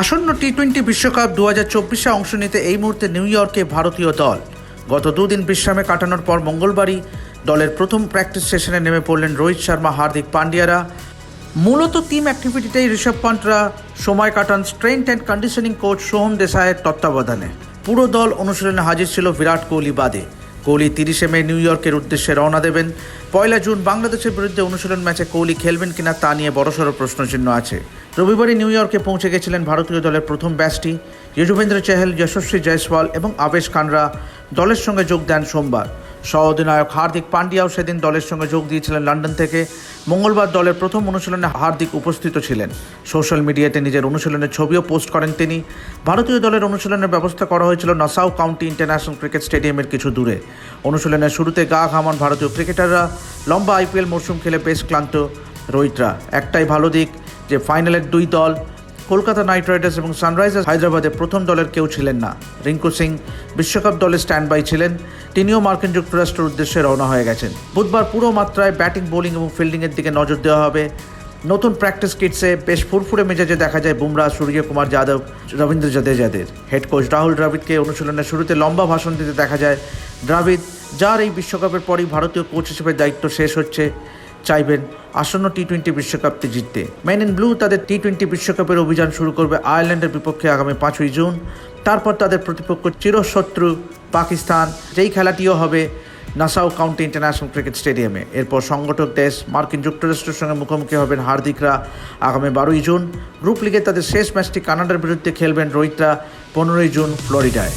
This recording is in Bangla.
আসন্ন টি টোয়েন্টি বিশ্বকাপ দু হাজার চব্বিশে অংশ নিতে এই মুহূর্তে নিউ ইয়র্কে ভারতীয় দল। গত দুদিন বিশ্রামে কাটানোর পর মঙ্গলবারই দলের প্রথম প্র্যাকটিস সেশনে নেমে পড়লেন রোহিত শর্মা, হার্দিক পান্ডিয়ারা। মূলত টিম অ্যাক্টিভিটিতেই ঋষভ পান্টরা সময় কাটান strength and conditioning coach Soham দেশাইয়ের তত্ত্বাবধানে। পুরো দল অনুশীলনে হাজির ছিল বিরাট কোহলি বাদে। কোহলি তিরিশে মে নিউ ইয়র্কের উদ্দেশ্যে রওনা দেবেন। পয়লা জুন বাংলাদেশের বিরুদ্ধে অনুশীলন ম্যাচে কোহলি খেলবেন কিনা তা নিয়ে বড়সড় প্রশ্নচিহ্ন আছে। রবিবারই নিউ ইয়র্কে পৌঁছে গেছিলেন ভারতীয় দলের প্রথম ব্যাচটি যজুবেন্দ্র চেহেল, যশস্বী জয়সওয়াল এবং আবেশ খানরা দলের সঙ্গে যোগ দেন সোমবার। সহ অধিনায়ক হার্দিক পান্ডিয়াও সেদিন দলের সঙ্গে যোগ দিয়েছিলেন লন্ডন থেকে। মঙ্গলবার দলের প্রথম অনুশীলনে হার্দিক উপস্থিত ছিলেন। সোশ্যাল মিডিয়াতে নিজের অনুশীলনের ছবিও পোস্ট করেন তিনি। ভারতীয় দলের অনুশীলনের ব্যবস্থা করা হয়েছিল নাসাউ কাউন্টি ইন্টারন্যাশনাল ক্রিকেট স্টেডিয়ামের কিছু দূরে। অনুশীলনের শুরুতে গা ঘামান ভারতীয় ক্রিকেটাররা, লম্বা আইপিএল মরশুম খেলে বেশ ক্লান্ত রোহিতরা। একটাই ভালো দিক যে ফাইনালের দুই দল কলকাতা নাইট রাইডার্স এবং সানরাইজার্স হায়দ্রাবাদে প্রথম দলের কেউ ছিলেন না। রিঙ্কু সিং বিশ্বকাপ দলে স্ট্যান্ড বাই ছিলেন। তিনিও মার্কিন যুক্তরাষ্ট্রের উদ্দেশ্যে রওনা হয়ে গেছেন। বুধবার পুরো মাত্রায় ব্যাটিং বোলিং এবং ফিল্ডিংয়ের দিকে নজর দেওয়া হবে। নতুন প্র্যাকটিস কিটসে বেশ ফুরফুরে মেজাজে দেখা যায় বুমরা সূর্যকুমার, যাদব, রবীন্দ্র জাদেজাদের। হেড কোচ রাহুল দ্রাবিডকে অনুশীলনের শুরুতে লম্বা ভাষণ দিতে দেখা যায় দ্রাবিড, যার এই বিশ্বকাপের পরই ভারতীয় কোচ হিসেবে দায়িত্ব শেষ হচ্ছে। চাইবেন আসন্ন টি টোয়েন্টি বিশ্বকাপটি জিততে। ম্যান ইন ব্লু তাদের টি টোয়েন্টি বিশ্বকাপের অভিযান শুরু করবে আয়ারল্যান্ডের বিপক্ষে আগামী পাঁচই জুন। তারপর তাদের প্রতিপক্ষ চিরশত্রু পাকিস্তান, যেই খেলাটিও হবে নাসাউ কাউন্টি ইন্টারন্যাশনাল ক্রিকেট স্টেডিয়ামে। এরপর সংগঠক দেশ মার্কিন যুক্তরাষ্ট্রের সঙ্গে মুখোমুখি হবেন হার্দিকরা আগামী বারোই জুন। গ্রুপ লিগে তাদের শেষ ম্যাচটি কানাডার বিরুদ্ধে খেলবেন রোহিতরা পনেরোই জুন ফ্লোরিডায়।